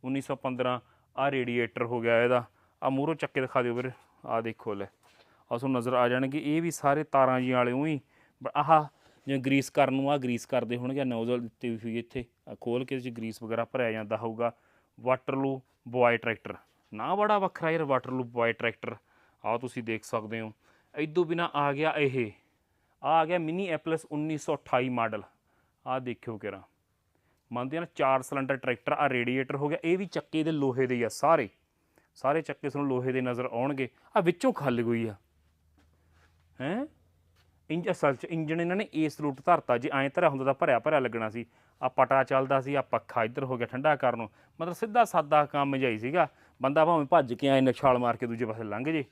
1915 ਆ ਰੇਡੀਏਟਰ ਹੋ ਗਿਆ ਇਹਦਾ। ਆ ਮੂਹਰੋਂ ਚੱਕੇ ਦਿਖਾ ਦਿਓ ਵੀਰ ਆ ਦੇਖੋ ਲੈ। ਆ ਤੁਹਾਨੂੰ ਨਜ਼ਰ ਆ ਜਾਣਗੇ, ਇਹ ਵੀ ਸਾਰੇ ਤਾਰਾਂ ਜੀ ਵਾਲੇ ਉਹੀ। ਆਹ ਜਿਵੇਂ ਗਰੀਸ ਕਰਨ ਨੂੰ ਆ ਗਰੀਸ ਕਰਦੇ ਹੋਣਗੇ ਨੋਜ਼ਲ ਦਿੱਤੀ ਹੋਈ ਸੀ ਇੱਥੇ। ਆਹ ਖੋਲ ਕੇ ਇਹਦੇ ਚ ਗਰੀਸ ਵਗੈਰਾ ਭਰਿਆ ਜਾਂਦਾ ਹੋਊਗਾ। Waterloo Boy tractor. ਨਾ ਬੜਾ ਵੱਖਰਾ ਯਾਰ ਵਾਟਰਲੂ ਬॉय ਟਰੈਕਟਰ। ਆ ਤੁਸੀਂ ਦੇਖ ਸਕਦੇ ਹੋ। ਇਦੋਂ ਬਿਨਾ ਆ ਗਿਆ ਇਹ। ਆ ਆ ਗਿਆ ਮਿਨੀ ਐਪਲਸ 1928 ਮਾਡਲ। ਆ ਦੇਖਿਓ ਕਿਰਾ ਮੰਨਦੇ ਆ ਨਾ, ਚਾਰ ਸਿਲੰਡਰ ਟਰੈਕਟਰ ਆ ਰੇਡੀਏਟਰ ਹੋ ਗਿਆ। ਇਹ ਵੀ ਚੱਕੇ ਦੇ ਲੋਹੇ ਦੇ ਆ ਸਾਰੇ। ਸਾਰੇ ਚੱਕੇ ਤੁਹਾਨੂੰ ਲੋਹੇ ਦੇ ਨਜ਼ਰ ਆਉਣਗੇ। ਆ ਵਿੱਚੋਂ ਖੱਲ ਗਈ ਆ। ਹੈ? ਇੰਜ ਅਸਲ ਚ ਇੰਜਣ ਇਹਨਾਂ ਨੇ ਇਸ ਰੂਟ ਧਰਤਾ। ਜੇ ਐਂ ਧਰਿਆ ਹੁੰਦਾ ਤਾਂ ਭਰਿਆ ਭਰਿਆ ਲੱਗਣਾ ਸੀ। ਆ ਪਟਾ ਚੱਲਦਾ ਸੀ ਆ ਪੱਖਾ ਇੱਧਰ ਹੋ ਗਿਆ ਠੰਡਾ ਕਰਨ ਨੂੰ। ਮਤਲਬ ਸਿੱਧਾ ਸਾਦਾ ਕੰਮ ਜਾਈ ਸੀਗਾ। ਬੰਦਾ ਭਾਵੇਂ ਭੱਜ ਕੇ ਐਂ ਛਾਲ ਮਾਰ ਕੇ ਦੂਜੇ ਪਾਸੇ ਲੰਘ ਜੇ।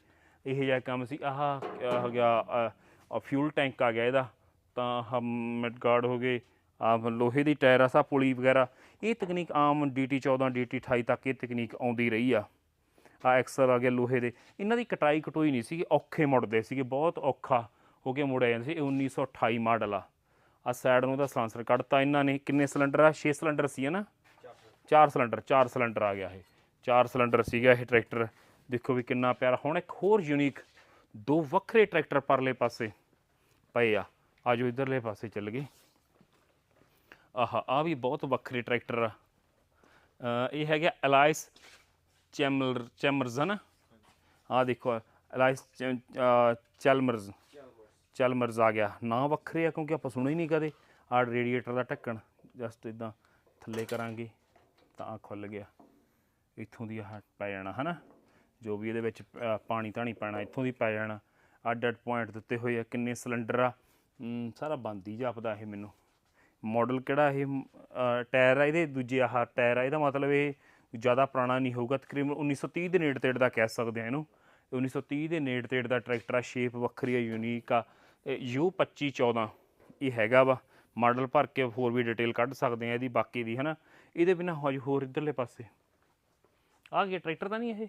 ਇਹ ਜਿਹਾ ਕੰਮ ਸੀ। ਆਹ ਹੋ ਗਿਆ? ਫਿਊਲ ਟੈਂਕ ਆ ਗਿਆ ਇਹਦਾ। ਤਾਂ ਆਹ ਮਿਡ ਗਾਰਡ ਹੋ ਗਏ। ਆ ਲੋਹੇ ਦੀ ਟਾਇਰ ਆ, ਸਾ ਪੁਲੀ ਵਗੈਰਾ। ਇਹ ਤਕਨੀਕ ਆਮ ਡੀਟੀ 14 ਡੀਟੀ 28 ਤੱਕ ਇਹ ਤਕਨੀਕ ਆਉਂਦੀ ਰਹੀ ਆ। ਆ ਐਕਸਲ ਆ ਗਿਆ ਲੋਹੇ ਦੇ। ਇਹਨਾਂ ਦੀ ਕਟਾਈ ਕਟੋਈ ਨਹੀਂ ਸੀਗੀ ਔਖੇ ਮੁੜਦੇ ਸੀਗੇ ਬਹੁਤ ਔਖਾ ਹੋ ਕੇ ਮੁੜਿਆ ਜਾਂਦਾ ਸੀ ਇਹ 1928 ਮਾਡਲ ਆ। ਆ ਸਾਈਡ ਨੂੰ ਦਾ ਸਲਾਂਸਰ ਕੱਢਤਾ ਇਹਨਾਂ ਨੇ ਕਿੰਨੇ ਸਿਲੰਡਰ ਆ? 6 ਸਿਲੰਡਰ ਸੀ ਨਾ 4 ਸਿਲੰਡਰ 4 ਸਿਲੰਡਰ ਆ ਗਿਆ ਇਹ। 4 ਸਿਲੰਡਰ ਸੀਗਾ ਇਹ ਟਰੈਕਟਰ ਦੇਖੋ ਵੀ ਕਿੰਨਾ ਪਿਆਰਾ। ਹੁਣ ਇੱਕ ਹੋਰ ਯੂਨੀਕ ਦੋ ਵੱਖਰੇ ਟਰੈਕਟਰ ਪਰਲੇ ਪਾਸੇ ਪਏ ਆ। ਆਜੋ ਇਧਰਲੇ ਪਾਸੇ ਚੱਲ ਗਏ। ਆਹ ਆ ਵੀ ਬਹੁਤ ਵੱਖਰੇ ਟਰੈਕਟਰ ਆ। ਅ, ਇਹ ਹੈਗਾ ਅਲਾਈਸ ਚੈਮਲਰ ਚੈਮਰਜ਼ ਹੈ ਨਾ ਆ ਦੇਖੋ ਅਲਾਈਸ ਚੈਲਮਰਜ਼ ਚੈਲਮਰਜ਼ ਆ ਗਿਆ। ਨਾਂ ਵੱਖਰੇ ਆ ਕਿਉਂਕਿ ਆਪਾਂ ਸੁਣੇ ਹੀ ਨਹੀਂ ਕਦੇ। ਆ ਰੇਡੀਏਟਰ ਦਾ ਢੱਕਣ ਜਸਟ ਇਦਾਂ ਥੱਲੇ ਕਰਾਂਗੇ ਤਾਂ ਆ ਖੁੱਲ ਗਿਆ। ਇੱਥੋਂ ਦੀ ਆਹ ਪੈ ਜਾਣਾ ਹਨਾ? ਜੋ ਵੀ ਇਹਦੇ ਵਿੱਚ ਅ, ਪਾਣੀ ਧਾਣੀ ਪੈਣਾ ਇੱਥੋਂ ਦੀ ਪੈ ਜਾਣਾ। ਅੱਡ ਅੱਡ ਪੁਆਇੰਟ ਦਿੱਤੇ ਹੋਏ ਆ ਕਿੰਨੇ ਸਿਲੰਡਰ ਆ। ਸਾਰਾ ਬੰਦ ਹੀ ਜਾਪਦਾ ਇਹ ਮੈਨੂੰ। ਮਾਡਲ ਕਿਹੜਾ ਇਹ ਟਾਇਰ ਆ ਇਹਦੇ? ਦੂਜੇ ਆਹ ਟਾਇਰ ਆ ਇਹਦਾ ਮਤਲਬ ਇਹ ਜ਼ਿਆਦਾ ਪੁਰਾਣਾ ਨਹੀਂ ਹੋਊਗਾ, ਤਕਰੀਬਨ 1930 ਦੇ ਨੇੜੇ ਤੇੜ ਦਾ ਕਹਿ ਸਕਦੇ ਆ ਇਹਨੂੰ। ਇਹ 1930 ਦੇ ਨੇੜੇ ਤੇੜ ਦਾ ਟਰੈਕਟਰ ਆ ਸ਼ੇਪ ਵੱਖਰੀ ਆ ਯੂਨੀਕ ਆ। ਯੂ 2514 ਇਹ ਹੈਗਾ ਵਾ। ਮਾਡਲ ਭਰ ਕੇ ਹੋਰ ਵੀ ਡਿਟੇਲ ਕੱਢ ਸਕਦੇ ਆ ਇਹਦੀ ਬਾਕੀ ਦੀ, ਹਨਾ। ਇਹਦੇ ਬਿਨਾ ਹਜੇ ਹੋਰ ਇਧਰਲੇ ਪਾਸੇ। ਆ ਗਿਆ, ਟਰੈਕਟਰ ਤਾਂ ਨਹੀਂ ਇਹ?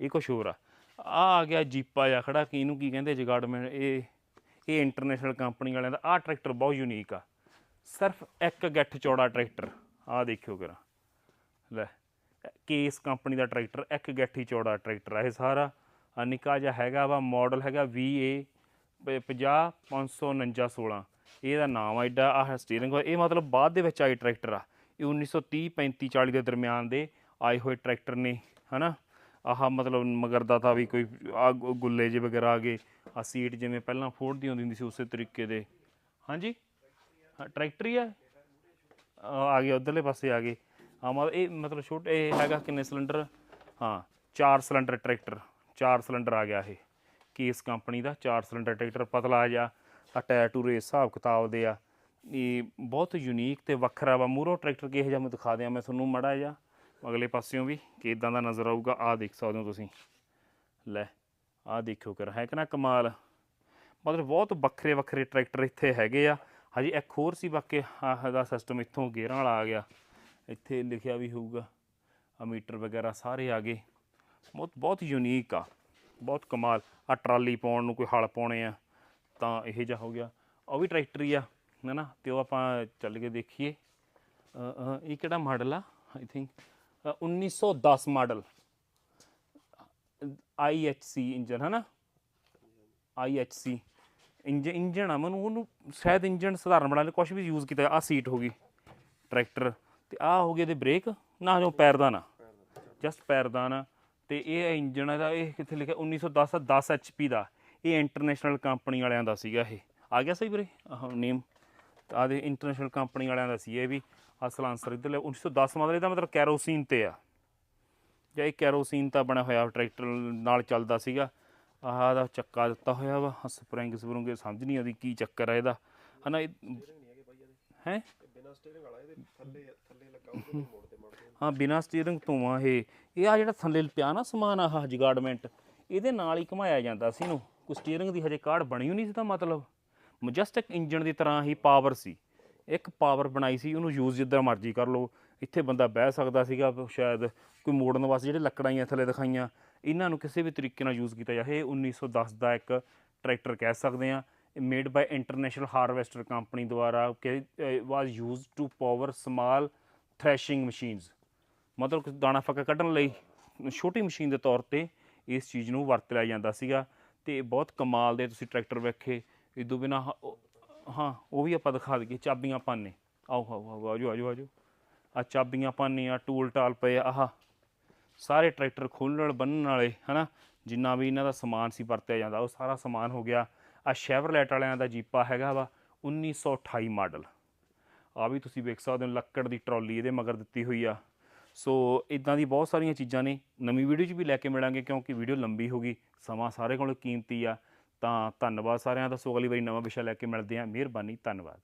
ਇਹ ਕੁਛ ਹੋਰ ਆ। ਆ ਆ ਗਿਆ ਜੀਪਾ ਜਾਂ ਖੜਾ ਕੀ ਇਹਨੂੰ ਕੀ ਕਹਿੰਦੇ ਜਗਾੜਮੈਂਟ ਇਹ ਇਹ ਇੰਟਰਨੈਸ਼ਨਲ ਕੰਪਨੀ ਵਾਲਿਆਂ ਦਾ। ਆ ਟਰੈਕਟਰ ਬਹੁਤ ਯੂਨੀਕ ਆ। ਸਿਰਫ ਇੱਕ ਗੱਠ ਚੌੜਾ ਟਰੈਕਟਰ। ਆ ਦੇਖਿਓ ਕਰਾ ਲੈ। ਕੇਸ ਕੰਪਨੀ ਦਾ ਟਰੈਕਟਰ, ਇੱਕ ਗੱਠੀ ਚੌੜਾ ਟਰੈਕਟਰ ਆ ਇਹ ਸਾਰਾ। ਨਿੱਕਾ ਜਿਹਾ ਹੈਗਾ ਵਾ ਮਾਡਲ ਹੈਗਾ VA 50 549 16 ਇਹਦਾ ਨਾਮ ਆ ਐਡਾ, ਆਹ ਸਟੀਅਰਿੰਗ ਇਹ ਮਤਲਬ ਬਾਅਦ ਦੇ ਵਿੱਚ ਆਈ ਟਰੈਕਟਰ ਆ। ਇਹ 1930 35 40 ਦੇ ਦਰਮਿਆਨ ਦੇ ਆਏ ਹੋਏ ਟਰੈਕਟਰ ਨੇ, ਹਨਾ? ਆਹ ਮਤਲਬ ਮਗਰਦਾ ਤਾਂ ਵੀ ਕੋਈ ਆ ਗੁੱਲੇ ਜੇ ਵਗੈਰਾ ਆ ਗਏ। ਆ ਸੀਟ ਜਿਵੇਂ ਪਹਿਲਾਂ ਫੋੜਦੀ ਹੁੰਦੀ ਹੁੰਦੀ ਸੀ, ਉਸੇ ਤਰੀਕੇ ਦੇ। ਹਾਂਜੀ? ਟਰੈਕਟਰ ਹੀ ਆ। ਆ ਆ ਗਏ, ਉਧਰਲੇ ਪਾਸੇ ਆ ਗਏ। ਹਾਂ, ਮਤਲਬ ਇਹ ਮਤਲਬ ਛੋਟੇ ਇਹ ਹੈਗਾ ਕਿੰਨੇ ਸਿਲੰਡਰ? ਹਾਂ, ਚਾਰ ਸਿਲੰਡਰ ਟਰੈਕਟਰ। ਚਾਰ ਸਿਲੰਡਰ ਆ ਗਿਆ ਇਹ। ਕੇਸ ਕੰਪਨੀ ਦਾ ਚਾਰ ਸਿਲੰਡਰ ਟਰੈਕਟਰ ਪਤਲਾ ਜਿਹਾ, ਆ ਟਾਇਰ ਟੂਰੇ ਹਿਸਾਬ ਕਿਤਾਬ ਦੇ ਆ। ਇਹ ਬਹੁਤ ਯੂਨੀਕ ਤੇ ਵੱਖਰਾ ਵਾ। ਮੂਰੋ ਟਰੈਕਟਰ ਕਿਹੋ ਜਿਹਾ ਮੈਂ ਦਿਖਾ ਦਿਆਂ, ਮੈਂ ਤੁਹਾਨੂੰ ਮੜਾ ਜਿਹਾ। ਅਗਲੇ ਪਾਸਿਓਂ ਵੀ ਕਿ ਇਦਾਂ ਦਾ ਨਜ਼ਰ ਆਊਗਾ ਆ ਦੇਖ ਸਕਦੇ ਹੋ ਤੁਸੀਂ। ਲੈ ਆ ਦੇਖਿਓ ਕਰ, ਹੈ ਕਿ ਨਾ ਕਮਾਲ? ਮਤਲਬ ਬਹੁਤ ਵੱਖਰੇ ਵੱਖਰੇ ਟਰੈਕਟਰ ਇੱਥੇ ਹੈਗੇ ਆ। ਹਜੇ ਇੱਕ ਹੋਰ ਸੀ, ਬਾਕੀ ਆਹ ਦਾ ਸਿਸਟਮ ਇੱਥੋਂ ਗੇਅਰਾਂ ਵਾਲਾ ਆ ਗਿਆ। ਇੱਥੇ ਲਿਖਿਆ ਵੀ ਹੋਊਗਾ। ਆ ਮੀਟਰ ਵਗੈਰਾ ਸਾਰੇ ਆ ਗਏ। ਬਹੁਤ ਬਹੁਤ ਯੂਨੀਕ ਆ। ਬਹੁਤ ਕਮਾਲ। ਆ ਟਰਾਲੀ ਪਾਉਣ ਨੂੰ ਕੋਈ ਹਲ ਪਾਉਣੇ ਆ, ਤਾਂ ਇਹ ਜਿਹਾ ਹੋ ਗਿਆ। ਉਹ ਵੀ ਟਰੈਕਟਰ ਹੀ ਆ ਹੈ ਨਾ ਤੇ ਉਹ ਆਪਾਂ ਚੱਲ ਕੇ ਦੇਖੀਏ। ਇਹ ਕਿਹੜਾ ਮਾਡਲ ਆ? I think 1910 model IHC engine ਹੈ ਨਾ IHC ਇੰਜਨ ਇੰਜਨ ਆ। ਮੈਨੂੰ ਉਹਨੂੰ ਸ਼ਾਇਦ ਇੰਜਨ ਸਧਾਰਨ ਬਣਾ ਲੈ ਕੁਝ ਵੀ ਯੂਜ਼ ਕੀਤਾ ਆ ਸੀਟ ਹੋ ਗਈ। ਟਰੈਕਟਰ ਤੇ ਆ ਹੋ ਗਏ ਇਹਦੇ ਬ੍ਰੇਕ ਨਾ ਜੋ ਪੈਰਦਾਨ ਆ ਜਸਟ ਪੈਰਦਾਨ ਆ ਤੇ ਇਹ ਇੰਜਨ ਇਹਦਾ, ਇਹ ਕਿੱਥੇ ਲਿਖਿਆ? 1910 ਦਾ 10 HP ਦਾ। ਇਹ ਇੰਟਰਨੈਸ਼ਨਲ ਕੰਪਨੀ ਵਾਲਿਆਂ ਦਾ ਸੀਗਾ ਇਹ। ਆ ਗਿਆ ਸਹੀ ਵੀਰੇ? ਆਹ ਨੇਮ ਆ ਦੇ ਇੰਟਰਨੈਸ਼ਨਲ ਕੰਪਨੀ ਵਾਲਿਆਂ ਦਾ ਸੀ ਇਹ ਵੀ। ਅਸਲ ਆਨਸਰ ਇੱਧਰ ਲਿਆ 1910 ਮਤਲਬ ਇਹਦਾ ਮਤਲਬ ਕੈਰੋਸੀਨ ਤੇ ਆ। ਜਾਂ ਇਹ ਕੈਰੋਸੀਨ ਤਾਂ ਬਣਿਆ ਹੋਇਆ ਟਰੈਕਟਰ ਨਾਲ ਚੱਲਦਾ ਸੀਗਾ। ਆਹ ਦਾ ਚੱਕਾ ਦਿੱਤਾ ਹੋਇਆ ਵਾ। ਸਪਰਿੰਗ ਸਪਰੂੰਗੇ ਸਮਝ ਨਹੀਂ ਆਉਂਦੀ ਕੀ ਚੱਕਰ ਆ ਇਹਦਾ। ਹਨਾ ਇਹ ਹੈ? ਬਿਨਾ ਸਟੀਅਰਿੰਗ ਵਾਲਾ, ਇਹਦੇ ਥੱਲੇ ਥੱਲੇ ਲੱਗਾ ਉਹਦੇ ਮੋੜਦੇ ਮੋੜਦੇ ਹਾਂ, ਬਿਨਾ ਸਟੀਅਰਿੰਗ ਤੋਂ ਆ ਇਹ। ਇਹ ਆ ਜਿਹੜਾ ਥੱਲੇ ਪਿਆ ਨਾ ਸਮਾਨ ਆਹ ਜਗਾਰਡਮੈਂਟ ਇਹਦੇ ਨਾਲ ਹੀ ਘੁਮਾਇਆ ਜਾਂਦਾ ਸੀ ਇਹਨੂੰ। ਕੋਈ ਸਟੀਅਰਿੰਗ ਦੀ ਹਜੇ ਕਾਰਡ ਬਣੀ ਹੋਈ ਨਹੀਂ ਸੀ ਤਾਂ ਮਤਲਬ। ਜਸਟ ਇੱਕ ਇੰਜਨ ਦੀ ਤਰ੍ਹਾਂ ਹੀ ਪਾਵਰ ਸੀ। ਇੱਕ ਪਾਵਰ ਬਣਾਈ ਸੀ, ਉਹਨੂੰ ਯੂਜ਼ ਜਿੱਦਾਂ ਮਰਜ਼ੀ ਕਰ ਲਓ। ਇੱਥੇ ਬੰਦਾ ਬਹਿ ਸਕਦਾ ਸੀਗਾ, ਸ਼ਾਇਦ ਕੋਈ ਮੋੜਨ ਵਾਸਤੇ ਜਿਹੜੇ ਲੱਕੜਾਂ ਹੀ ਥੱਲੇ ਦਿਖਾਈਆਂ। ਇਹਨਾਂ ਨੂੰ ਕਿਸੇ ਵੀ ਤਰੀਕੇ ਨਾਲ ਯੂਜ਼ ਕੀਤਾ ਜਾਏ ਇਹ 1910 ਦਾ ਇੱਕ ਟਰੈਕਟਰ ਕਹਿ ਸਕਦੇ ਆ made by International Harvester company ਦੁਆਰਾ ਕਿ was used to power small threshing machines ਮਤਲਬ ਕਿ ਦਾਣਾ ਫੱਕਾ ਕੱਢਣ ਲਈ ਛੋਟੀ ਮਸ਼ੀਨ ਦੇ ਤੌਰ ਤੇ ਇਸ ਚੀਜ਼ ਨੂੰ ਵਰਤ ਲਿਆ ਜਾਂਦਾ ਸੀਗਾ। ਤੇ ਬਹੁਤ ਕਮਾਲ ਦੇ ਤੁਸੀਂ ਟਰੈਕਟਰ ਵੇਖੇ ਇਦੋਂ ਬਿਨਾ ਹਾਂ, ਉਹ ਵੀ ਆਪਾਂ ਦਿਖਾ ਦਈਏ, ਚਾਬੀਆਂ ਪਾਨੇ। ਆਓ ਆਓ ਆਓ ਆਜੋ ਆਜੋ ਆਜੋ। ਆ ਚਾਬੀਆਂ ਪਾਨੇ ਆ, ਟੂਲ ਟਾਲ ਪਏ ਆਹ। ਸਾਰੇ ਟਰੈਕਟਰ ਖੋਲਣ ਬੰਨਣ ਵਾਲੇ, ਹਨਾ? ਜਿੰਨਾ ਵੀ ਇਹਨਾਂ ਦਾ ਸਮਾਨ ਸੀ ਵਰਤਿਆ ਜਾਂਦਾ, ਉਹ ਸਾਰਾ ਸਮਾਨ ਹੋ ਗਿਆ। ਆ ਸ਼ੈਵਰਲੈਟ ਵਾਲਿਆਂ ਦਾ ਜੀਪਾ ਹੈਗਾ ਵਾ 1928 ਮਾਡਲ। ਆ ਵੀ ਤੁਸੀਂ ਵੇਖ ਸਕਦੇ ਹੋ, ਲੱਕੜ ਦੀ ਟਰਾਲੀ ਇਹਦੇ ਮਗਰ ਦਿੱਤੀ ਹੋਈ ਆ। ਸੋ ਇਦਾਂ ਦੀ ਬਹੁਤ ਸਾਰੀਆਂ ਚੀਜ਼ਾਂ ਨੇ, ਨਵੀਂ ਵੀਡੀਓ 'ਚ ਵੀ ਲੈ ਕੇ ਮਿਲਾਂਗੇ ਕਿਉਂਕਿ ਵੀਡੀਓ ਲੰਬੀ ਹੋ ਗਈ, ਸਮਾਂ ਸਾਰੇ ਕੋਲ ਕੀਮਤੀ ਆ। ਤਾਂ ਧੰਨਵਾਦ ਸਾਰਿਆਂ ਦਾ, ਸੋ ਅਗਲੀ ਵਾਰੀ ਨਵਾਂ ਵਿਸ਼ਾ ਲੈ ਕੇ ਮਿਲਦੇ ਹਾਂ। ਮਿਹਰਬਾਨੀ, ਧੰਨਵਾਦ।